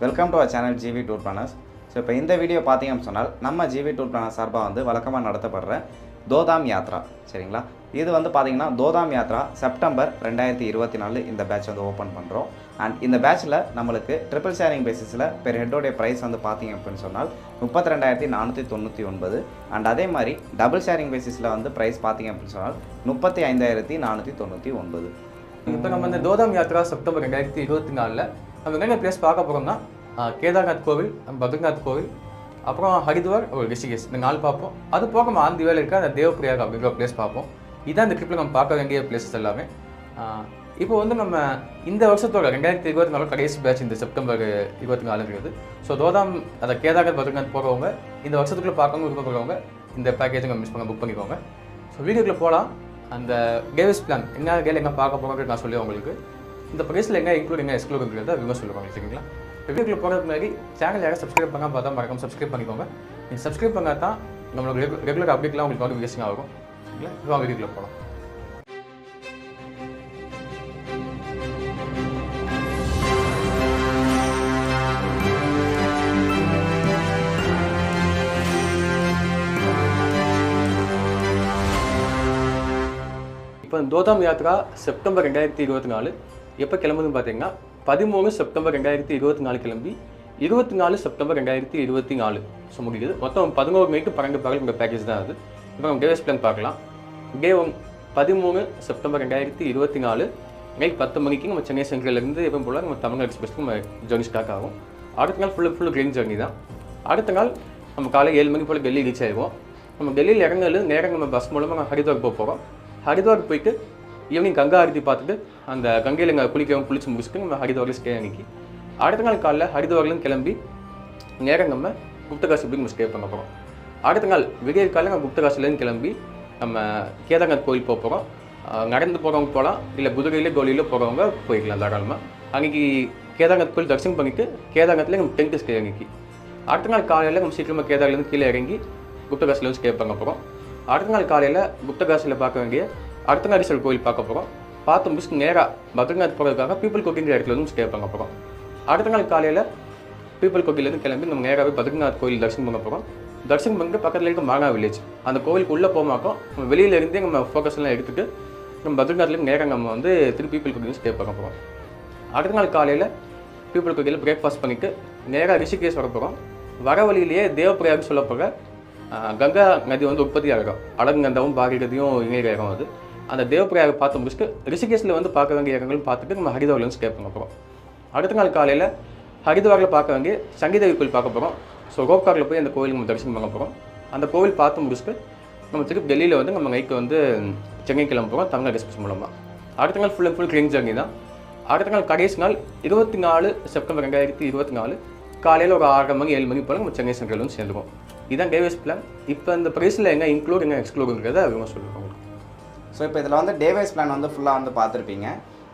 Welcome to our channel GV tour planners so இப்போ இந்த video பார்த்தீங்கன்னு சொன்னால் நம்ம ஜிவி டூர் பிளானர் சார்பாக வந்து வழக்கமாக நடத்தப்படுற தோதாம் யாத்ரா சரிங்களா? இது வந்து பார்த்தீங்கன்னா தோதாம் யாத்ரா செப்டம்பர் ரெண்டாயிரத்தி இருபத்தி நாலு இந்த பேட்ச் வந்து ஓப்பன் பண்ணுறோம் அண்ட் இந்த பேட்ச்சில் நம்மளுக்கு ட்ரிபிள் ஷேரிங் பேசிஸில் பெர் ஹெட்டோடைய ப்ரைஸ் வந்து பார்த்தீங்க அப்படின்னு சொன்னால் முப்பத்தி ரெண்டாயிரத்தி நானூற்றி தொண்ணூற்றி ஒன்பது. அண்ட் அதே மாதிரி டபுள் ஷேரிங் பேசிஸில் வந்து ப்ரைஸ் பார்த்தீங்க அப்படின்னு சொன்னால் முப்பத்தி ஐந்தாயிரத்தி நானூற்றி தொண்ணூற்றி ஒன்பது. இப்போ நம்ம இந்த தோதாம் யாத்ரா செப்டம்பர் ரெண்டாயிரத்தி இருபத்தி நாலில் நம்ம என்னென்ன பிளேஸ் பார்க்க போகிறோம்னா கேதார்நாத் கோவில் பத்ரிநாத் கோவில் அப்புறம் ஹரித்வார் ஒரு ரிஷிகேஷ் இந்த நாள் பார்ப்போம். அது போக நம்ம ஆந்தி வேலை இருக்க அந்த தேவப்பிரியாக அப்படிங்கிற பிளேஸ் பார்ப்போம். இதான் இந்த ட்ரிப்பில் நம்ம பார்க்க வேண்டிய பிளேசஸ் எல்லாமே. இப்போ வந்து நம்ம இந்த வருஷத்தோட ரெண்டாயிரத்தி இருபத்தி நாலு கடைசி பேட்ச் இந்த செப்டம்பர் இருபத்தி நாலுங்கிறது ஸோ தோதாம் அந்த கேதார்நாத் பத்ரிநாத் போகிறவங்க இந்த வருஷத்துக்குள்ளே பார்க்கணும் விருப்பப்படுறவங்க இந்த பேக்கேஜை மிஸ் பண்ண புக் பண்ணிக்கோங்க. ஸோ வீடியோக்குள்ளே போகலாம் அந்த கேவிஸ் பிளான் என்ன கேள் எங்கே பார்க்க போகிறோம் நான் சொல்லி உங்களுக்கு. இந்த ப்ரைஸில் எங்கே இன்க்ளூட் எங்கே எக்ஸ்க்ளூட் இருக்கிறத இவங்க சொல்லுவாங்க சரிங்களா? வீடியோக்குள்ள போகிறதுக்கு முன்னாடி சேனல் யாரும் சப்ஸ்கிரைப் பண்ணால் பார்த்தா மறக்காம சப்ஸ்கிரைப் பண்ணிக்கோங்க. நீங்கள் சப்ஸ்கிரைப் பண்ணால் தான் நம்மளோட ரெகுலர் அப்டேட்லாம் உங்களுக்கு நோட்டிஃபிகேஷன் ஆகும். சரிங்களா? இப்போ வீடியோக்குள்ள போகலாம் இப்போ தோதாம் யாத்ரா செப்டம்பர் ரெண்டாயிரத்தி இருபத்தி நாலு. எப்போ கிளம்புதுன்னு பார்த்தீங்கன்னா பதிமூணு செப்டம்பர் ரெண்டாயிரத்தி இருபத்தி நாலு கிளம்பி இருபத்தி நாலு செப்டம்பர் ரெண்டாயிரத்தி இருபத்தி நாலு. ஸோ முடியுது. மொத்தம் பதினோரு மணிக்கு பன்னெண்டு பகல் உங்கள் பேக்கேஜ் தான் அது. இப்போ நம்ம டேஸ் பிளான் பார்க்கலாம். டே ஒன் பதிமூணு செப்டம்பர் ரெண்டாயிரத்தி இருபத்தி நாலு. நைட் பத்து மணிக்கு நம்ம சென்னை சென்ட்ரலேருந்து எப்போ போல் நம்ம தமிழ்நாடு எக்ஸ்பிரஸ்க்கு நம்ம ஜர்னி ஸ்டார்ட் ஆகும். அடுத்த நாள் ஃபுல்லு ஃபுல்லு ட்ரெயின் ஜர்னி தான். அடுத்த நாள் நம்ம காலை ஏழு மணி போல் டெல்லி ரீச் ஆயிடுவோம். நம்ம டெல்லியில் இறங்கல நேரம் நம்ம பஸ் மூலமாக நம்ம ஹரித்வார் போக போகிறோம் ஹரித்வார் போயிட்டு ஈவினிங் கங்கா ஆரத்தி பார்த்துட்டு அந்த கங்கையில் இங்கே குளிக்கவும் குளிச்சு முடிச்சுட்டு நம்ம ஹரித்வாரில் ஸ்டே அன்னைக்கு. அடுத்த நாள் காலைல ஹரித்வார்லேருந்து கிளம்பி நேரம் நம்ம குப்தகாசி போய் நம்ம ஸ்டே பண்ண போகிறோம் அடுத்த நாள் விடிய காலையில் நம்ம குப்தகாசிலேருந்து கிளம்பி நம்ம கேதார்நாத் கோயில் போக போகிறோம் நடந்து போகிறவங்க போகலாம் இல்லை குதிரையில கோலியில் போகிறவங்க போய்க்கலாம் தாராளமாக அன்றைக்கி கேதார்நாத் கோயில் தரிசனம் பண்ணிவிட்டு கேதார்நாத்தில் நம்ம டென்த்து ஸ்டே அன்னைக்கு. அடுத்த நாள் காலையில் நம்ம சீக்கிரமாக கேதார்லேருந்து கீழே இறங்கி குப்தகாசிலேருந்து ஸ்டே பண்ண போகிறோம் அடுத்த நாள் காலையில் குப்தகாசியில் பார்க்க வேண்டிய அர்த்தநாரீஸ்வரர் கோயில் பார்க்க போகிறோம் பார்த்து முடிச்சுட்டு நேராக பத்ரிநாத் போகிறதுக்காக பீப்புள் கோக்கிங்கிற இடத்துல வந்து ஸ்டே பண்ண போகிறோம் அடுத்த நாள் காலையில் பீப்புள் கோக்கிலேருந்து கிளம்பி நம்ம நேராகவே பத்ரிநாத் கோயில் தரிசனம் பண்ண போகிறோம் தரிசனம் பண்ணிட்டு பக்கத்தில் இருக்க மாங்கா வில்லேஜ் அந்த கோவிலுக்கு உள்ளே போக நம்ம வெளியிலேருந்தே நம்ம ஃபோக்கஸ்லாம் எடுத்துகிட்டு நம்ம பத்ரிநாத்லேருந்து நேராக நம்ம வந்து திருப்பி பீப்புள் கோக்கிங் ஸ்டே பண்ண போகிறோம் அடுத்த நாள் காலையில் பீப்புள் கோக்கியில் பிரேக்ஃபாஸ்ட் பண்ணிவிட்டு நேராக ரிஷிகேஷ் வர போகிறோம் வர வழியிலேயே தேவப்பிரயாகம் சொல்ல போக கங்கா நதி வந்து உற்பத்தி ஆகிடும் அடங்கந்தாவும் பாகிரதியும் இணையகம் அது. அந்த தேவப்பிரயாக பார்த்து முடிச்சுட்டு ரிஷிகேஷில் வந்து பார்க்க வேண்டிய இடங்களும் பார்த்துட்டு நம்ம ஹரித்வாரில் வந்து ஸ்டே பண்ண போகிறோம் அடுத்த நாள் காலையில் ஹரித்வாரில் பார்க்க வேண்டிய சங்கீதவி கோயில் பார்க்க போகிறோம் ஸோ ரோப்காரில் போய் அந்த கோயில் நம்ம தரிசனம் பண்ண போகிறோம் அந்த கோவில் பார்த்து முடிச்சுட்டு நம்ம திருப்பி டெல்லியில் வந்து நம்ம நைட்டு வந்து சென்னை கிளம்புறோம் தமிழ்நாடு எக்ஸ்பிரஸ் மூலமாக அடுத்த நாள் full and full clean journey தான். அடுத்த நாள் கடைசி நாள் இருபத்தி நாலு செப்டம்பர் ரெண்டாயிரத்தி இருபத்தி நாலு காலையில் ஒரு ஆறரை மணி ஏழு மணி போல் நம்ம சென்னை சென்ட்ரல் வந்து சேர்ந்துருவோம். இதான் டேவேஸ் பிளான் இப்போ இந்த ப்ரைஸில் எங்கே இன்க்ளூட் எங்கே எக்ஸ்க்ளூடுங்கிறத அவங்க சொல்லுவோம் ஸோ இப்போ இதில் வந்து டேவைஸ் பிளான் வந்து ஃபுல்லாக வந்து பார்த்துருப்பீங்க.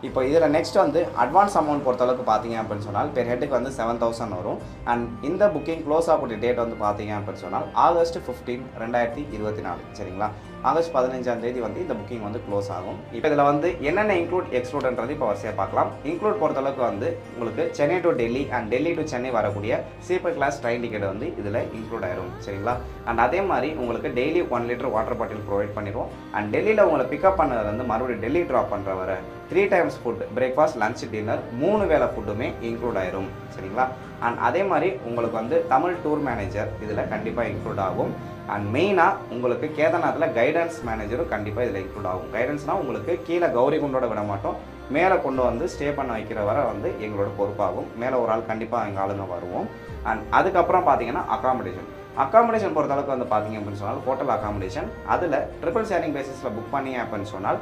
இப்போ இதில் நெக்ஸ்ட் வந்து அட்வான்ஸ் அமௌண்ட் பொறுத்தளவுக்கு பார்த்தீங்க அப்படின்னு சொன்னால் பெர் ஹெட்டுக்கு வந்து செவன் தௌசண்ட் வரும். அண்ட் இந்த புக்கிங் க்ளோஸ் ஆகக்கூடிய டேட் வந்து பார்த்தீங்க அப்படின்னு சொன்னால் ஆகஸ்ட் ஃபிஃப்டீன் ரெண்டாயிரத்தி இருபத்தி நாலு. சரிங்களா? ஆகஸ்ட் பதினஞ்சாம் தேதி வந்து இந்த புக்கிங் வந்து க்ளோஸ் ஆகும். இப்போ இதில் வந்து என்னென்ன இன்க்ளூட் எக்ஸ்க்ளூட்ன்றது இப்போ வரிசையாக பார்க்கலாம். இன்க்ளூட் பொறுத்தளவுக்கு வந்து உங்களுக்கு Chennai to Delhi and Delhi to Chennai வரக்கூடிய சீப்பர் கிளாஸ் ட்ரெயின் டிக்கெட் வந்து இதில் இன்க்ளூட் ஆயிரும். சரிங்களா? அண்ட் அதே மாதிரி உங்களுக்கு daily one litre water bottle provide பண்ணிடுவோம். அண்ட் டெல்லியில் உங்களை பிக்கப் பண்ணது வந்து மறுபடியும் டெல்லி ட்ராப் பண்ணுற வர three times food breakfast lunch dinner மூணு வேளை ஃபுட்டுமே இன்க்ளூட் ஆயிரும். சரிங்களா? அண்ட் அதே மாதிரி உங்களுக்கு வந்து தமிழ் டூர் மேனேஜர் இதில் கண்டிப்பாக இன்க்ளூட் ஆகும். அண்ட் மெயினாக உங்களுக்கு கேதார்நாத்தில் கைடன்ஸ் மேனேஜரும் கண்டிப்பாக இதில் இன்க்ளூட் ஆகும். கைடன்ஸ்னால் உங்களுக்கு கீழே கௌரி குண்டோட விட மாட்டோம். மேலே கொண்டு வந்து ஸ்டே பண்ண வைக்கிற வரை வந்து எங்களோட பொறுப்பாகும். மேலே ஒரு ஆள் கண்டிப்பாக எங்கள் ஆளுங்க வருவோம். அண்ட் அதுக்கப்புறம் பார்த்தீங்கன்னா அகாமடேஷன் அகாமடேஷன் பொறுத்தளவுக்கு வந்து பார்த்தீங்க அப்படின்னு சொன்னால் ஹோட்டல் அகாமடேஷன் அதில் ட்ரிபிள் ஷேரிங் பேசிஸில் புக் பண்ணீங்க அப்படின்னு சொன்னால்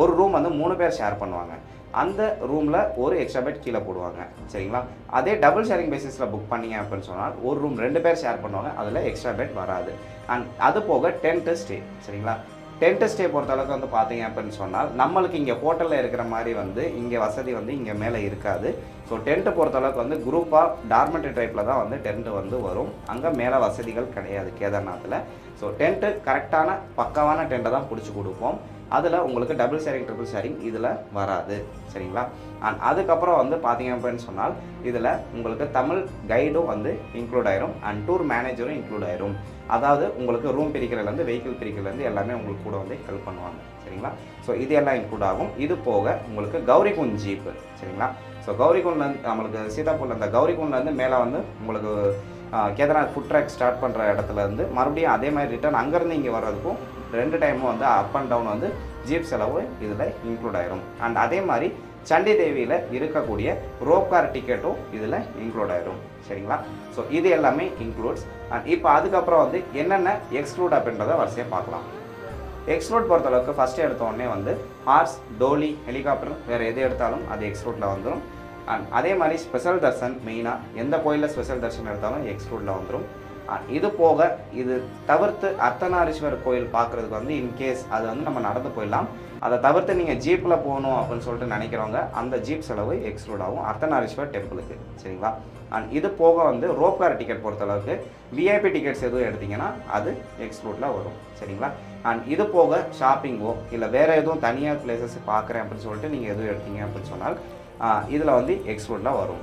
ஒரு ரூம் வந்து மூணு பேர் ஷேர் பண்ணுவாங்க. அந்த ரூமில் ஒரு எக்ஸ்ட்ரா பெட் கீழே போடுவாங்க. சரிங்களா? அதே டபுள் ஷேரிங் பேசிஸில் புக் பண்ணீங்க அப்படின்னு சொன்னால் ஒரு ரூம் ரெண்டு பேர் ஷேர் பண்ணுவாங்க. அதில் எக்ஸ்ட்ரா பெட் வராது. அண்ட் அது போக டென்ட்டு ஸ்டே சரிங்களா? டென்ட் ஸ்டே பொறுத்தளவுக்கு வந்து பார்த்தீங்க அப்படின்னு சொன்னால் நம்மளுக்கு இங்கே ஹோட்டலில் இருக்கிற மாதிரி வந்து இங்கே வசதி வந்து இங்கே மேலே இருக்காது. ஸோ டென்ட்டு பொறுத்தளவுக்கு வந்து குரூப்பாக டார்மெண்ட்ரி டைப்பில் தான் வந்து டென்ட் வந்து வரும். அங்கே மேலே வசதிகள் கிடையாது கேதார்நாத்தில். ஸோ டென்ட்டு கரெக்டான பக்காவான டென்ட்டை தான் பிடிச்சி கொடுப்போம். அதில் உங்களுக்கு டபுள் ஷேரிங் ட்ரிபிள் ஷேரிங் இதில் வராது. சரிங்களா? அண்ட் அதுக்கப்புறம் வந்து பார்த்தீங்க அப்படின்னு சொன்னால் இதில் உங்களுக்கு தமிழ் கைடும் வந்து இன்க்ளூட் ஆயிரும் அண்ட் டூர் மேனேஜரும் இன்க்ளூட் ஆயிரும். அதாவது உங்களுக்கு ரூம் பிரிக்கிறதுலேருந்து வெஹிக்கிள் பிரிக்கிறதுலேருந்து எல்லாமே உங்களுக்கு கூட வந்து ஹெல்ப் பண்ணுவாங்க. சரிங்களா? ஸோ இது எல்லாம் இன்க்ளூட் ஆகும். இது போக உங்களுக்கு கௌரிகுண்ட் ஜீப்பு. சரிங்களா? ஸோ கௌரிகுண்ட்லேருந்து நம்மளுக்கு சீதாப்பூர்லேருந்து கௌரிகுண்ட்லேருந்து மேலே வந்து உங்களுக்கு கேதார்நாத் ஃபுட் ட்ராக் ஸ்டார்ட் பண்ணுற இடத்துல இருந்து மறுபடியும் அதே மாதிரி ரிட்டர்ன் அங்கேருந்து இங்கே வர்றதுக்கும் ரெண்டு டைமும் வந்து அப் அண்ட் டவுன் வந்து ஜீப் செலவு இதில் இன்க்ளூட் ஆயிரும். அண்ட் அதே மாதிரி சண்டி தேவியில் இருக்கக்கூடிய ரோப் கார் டிக்கெட்டும் இதில் இன்க்ளூட் ஆயிரும். சரிங்களா? ஸோ இது எல்லாமே இன்க்ளூட்ஸ் அண்ட் இப்போ அதுக்கப்புறம் வந்து என்னென்ன எக்ஸ்க்ளூட் அப்படின்றத வரிசையாக பார்க்கலாம். எக்ஸ்க்ளூட் பொறுத்தளவுக்கு ஃபஸ்ட்டு எடுத்த உடனே வந்து ஹார்ஸ் டோலி ஹெலிகாப்டர் வேறு எது எடுத்தாலும் அது எக்ஸ்க்ளூட்டில் வந்துடும் அண்ட் அதே மாதிரி ஸ்பெஷல் தர்ஷன் மெயினாக எந்த கோயிலில் ஸ்பெஷல் தர்ஷன் எடுத்தாலும் எக்ஸ்க்ளூடில் வந்துடும் அண்ட் இது போக இது தவிர்த்து அர்த்தநாரீஸ்வரர் கோயில் பார்க்குறதுக்கு வந்து இன்கேஸ் அது வந்து நம்ம நடந்து போயிடலாம். அதை தவிர்த்து நீங்கள் ஜீப்பில் போகணும் அப்படின்னு சொல்லிட்டு நினைக்கிறவங்க அந்த ஜீப் செலவு எக்ஸ்க்ளூட் ஆகும். அர்த்தநாரீஸ்வரர் டெம்பிளுக்கு சரிங்களா? அண்ட் இது போக வந்து ரோப் கார் டிக்கெட் பொறுத்தளவுக்கு விஐபி டிக்கெட்ஸ் எதுவும் எடுத்திங்கன்னா அது எக்ஸ்க்ளூடில் வரும் சரிங்களா? அண்ட் இது போக ஷாப்பிங்கோ இல்லை வேறு எதுவும் தனியார் பிளேசஸ் பார்க்குறேன் அப்படின்னு சொல்லிட்டு நீங்கள் எதுவும் எடுத்தீங்க அப்படின்னு சொன்னால் இதில் வந்து எக்ஸ்க்ளூடில் வரும்.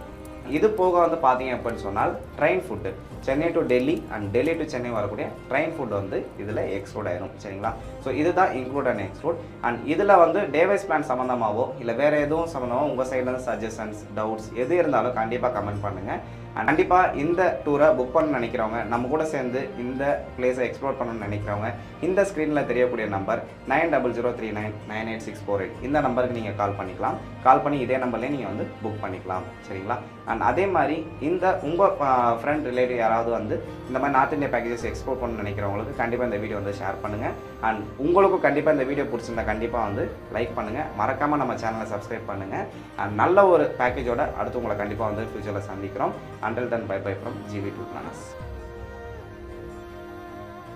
இது போக வந்து பார்த்தீங்க அப்படின்னு சொன்னால் train food Chennai to Delhi and Delhi to Chennai வரக்கூடிய ட்ரெயின் ஃபுட் வந்து இதில் எக்ஸ்க்ளூட் ஆயிரும். சரிங்களா? ஸோ இதுதான் இன்க்ளூட் அண்ட் எக்ஸ்க்ளூட் அண்ட் இதில் வந்து டேவைஸ் பிளான் சம்மந்தமாகவோ இல்லை வேறு எதுவும் சம்மந்தமாக உங்கள் சைட்லேருந்து சஜஷன்ஸ் டவுட்ஸ் எது இருந்தாலும் கண்டிப்பாக கமெண்ட் பண்ணுங்கள் கண்டிப்பாக இந்த டூரை புக் பண்ண நினைக்கிறவங்க நம்ம கூட சேர்ந்து இந்த பிளேஸை எக்ஸ்ப்ளோர் பண்ணணும்னு நினைக்கிறவங்க இந்த ஸ்க்ரீனில் தெரியக்கூடிய number nine double zero three nine nine eight six four eight இந்த நம்பருக்கு நீங்கள் கால் பண்ணிக்கலாம். கால் பண்ணி இதே நம்பர்லேயே நீங்கள் வந்து புக் பண்ணிக்கலாம். சரிங்களா? அண்ட் அதே மாதிரி இந்த உங்கள் ஃப்ரெண்ட் ரிலேட்டிவ் யாராவது வந்து இந்த மாதிரி நார்த் இந்தியா பேக்கேஜஸ் எக்ஸ்ப்ளோர் பண்ணணும்னு நினைக்கிறவங்களுக்கு கண்டிப்பாக இந்த வீடியோ வந்து ஷேர் பண்ணுங்கள் அண்ட் உங்களுக்கும் கண்டிப்பாக இந்த வீடியோ பிடிச்சிருந்தா கண்டிப்பாக வந்து லைக் பண்ணுங்கள் மறக்காமல் நம்ம சேனலை சப்ஸ்கிரைப் பண்ணுங்கள் அண்ட் நல்ல ஒரு பேக்கேஜோட அடுத்து உங்களை கண்டிப்பாக வந்து ஃபியூச்சரில் சந்திக்கிறோம். Until then, bye bye from GV2 Planas.